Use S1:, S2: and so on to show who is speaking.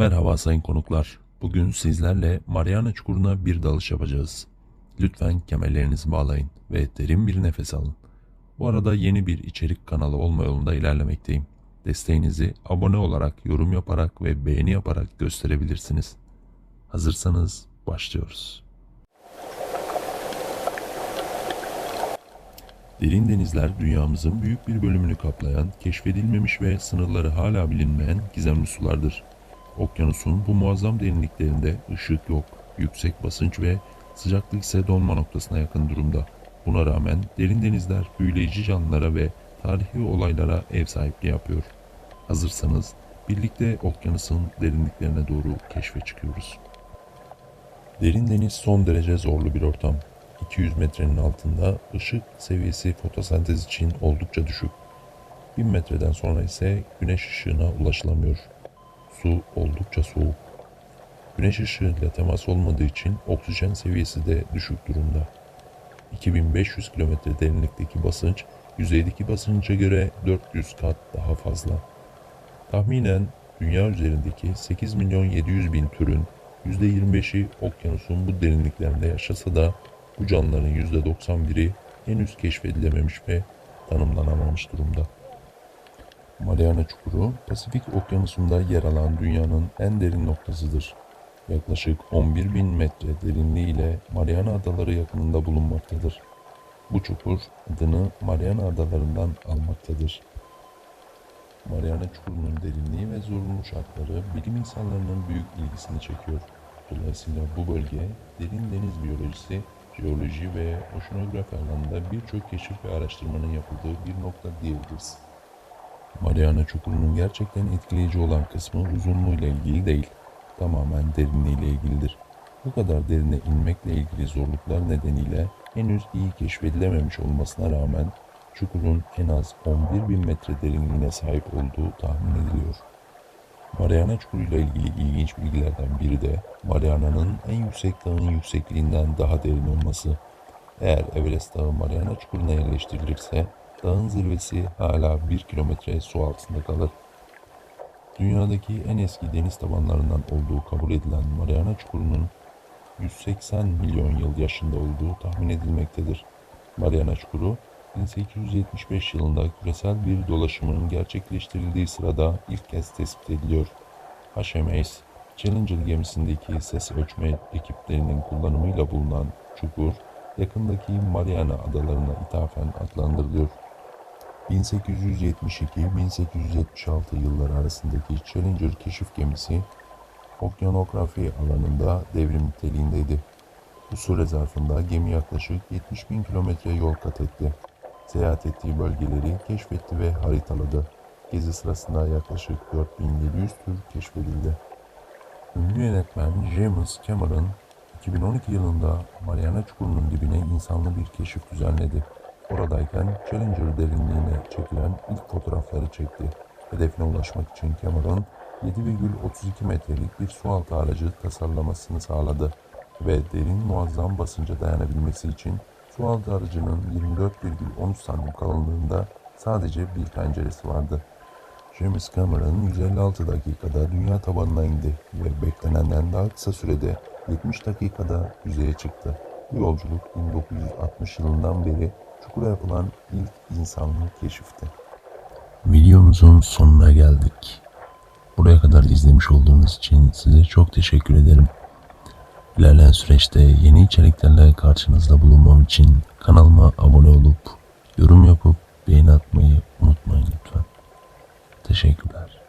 S1: Merhaba sayın konuklar. Bugün sizlerle Mariana Çukuru'na bir dalış yapacağız. Lütfen kemerlerinizi bağlayın ve derin bir nefes alın. Bu arada yeni bir içerik kanalı olma yolunda ilerlemekteyim. Desteğinizi abone olarak, yorum yaparak ve beğeni yaparak gösterebilirsiniz. Hazırsanız başlıyoruz. Derin denizler dünyamızın büyük bir bölümünü kaplayan, keşfedilmemiş ve sınırları hala bilinmeyen gizemli sulardır. Okyanusun bu muazzam derinliklerinde ışık yok, yüksek basınç ve sıcaklık ise donma noktasına yakın durumda. Buna rağmen derin denizler büyüleyici canlılara ve tarihi olaylara ev sahipliği yapıyor. Hazırsanız birlikte okyanusun derinliklerine doğru keşfe çıkıyoruz. Derin deniz son derece zorlu bir ortam. 200 metrenin altında ışık seviyesi fotosentez için oldukça düşük. 1000 metreden sonra ise güneş ışığına ulaşılamıyor. Su oldukça soğuk. Güneş ışığıyla temas olmadığı için oksijen seviyesi de düşük durumda. 2500 kilometre derinlikteki basınç yüzeydeki basınca göre 400 kat daha fazla. Tahminen dünya üzerindeki 8 milyon 700 bin türün %25'i okyanusun bu derinliklerinde yaşasa da bu canlıların %91'i henüz keşfedilememiş ve tanımlanamamış durumda. Mariana Çukuru, Pasifik Okyanusu'nda yer alan dünyanın en derin noktasıdır. Yaklaşık 11 bin metre derinliği ile Mariana Adaları yakınında bulunmaktadır. Bu çukur adını Mariana Adalarından almaktadır. Mariana Çukuru'nun derinliği ve zorunlu şartları bilim insanlarının büyük ilgisini çekiyor. Dolayısıyla bu bölge derin deniz biyolojisi, jeoloji ve oşinografi alanında birçok keşif ve araştırmanın yapıldığı bir nokta diyebiliriz. Mariana Çukuru'nun gerçekten etkileyici olan kısmı uzunluğuyla ilgili değil, tamamen derinliğiyle ilgilidir. Bu kadar derine inmekle ilgili zorluklar nedeniyle henüz iyi keşfedilememiş olmasına rağmen çukurun en az 11 bin metre derinliğine sahip olduğu tahmin ediliyor. Mariana Çukuru ile ilgili ilginç bilgilerden biri de Mariana'nın en yüksek dağın yüksekliğinden daha derin olması. Eğer Everest Dağı Mariana Çukuru'na yerleştirilirse dağın zirvesi hala 1 kilometre su altında kalır. Dünyadaki en eski deniz tabanlarından olduğu kabul edilen Mariana Çukuru'nun 180 milyon yıl yaşında olduğu tahmin edilmektedir. Mariana Çukuru 1875 yılında küresel bir dolaşımın gerçekleştirildiği sırada ilk kez tespit ediliyor. HMS Challenger gemisindeki ses ölçme ekiplerinin kullanımıyla bulunan çukur, yakındaki Mariana Adalarına ithafen adlandırılıyor. 1872-1876 yılları arasındaki Challenger keşif gemisi, okeanografi alanında devrim niteliğindeydi. Bu süre zarfında gemi yaklaşık 70 bin kilometre yol kat etti. Seyahat ettiği bölgeleri keşfetti ve haritaladı. Gezi sırasında yaklaşık 4700 tür keşfedildi. Ünlü yönetmen James Cameron 2012 yılında Mariana Çukuru'nun dibine insanlı bir keşif düzenledi. Oradayken Challenger derinliğine çekilen ilk fotoğrafları çekti. Hedefine ulaşmak için Cameron 7,32 metrelik bir sualtı aracı tasarlamasını sağladı ve derin muazzam basınca dayanabilmesi için sualtı aracının 24,13 santim kalınlığında sadece bir penceresi vardı. James Cameron 156 dakikada dünya tabanına indi ve beklenenden daha kısa sürede 70 dakikada yüzeye çıktı. Bu yolculuk 1960 yılından beri çukura yapılan ilk insanlı keşifti. Videomuzun sonuna geldik. Buraya kadar izlemiş olduğunuz için size çok teşekkür ederim. İlerleyen süreçte yeni içeriklerle karşınızda bulunmam için kanalıma abone olup, yorum yapıp beğeni atmayı unutmayın lütfen. Teşekkürler.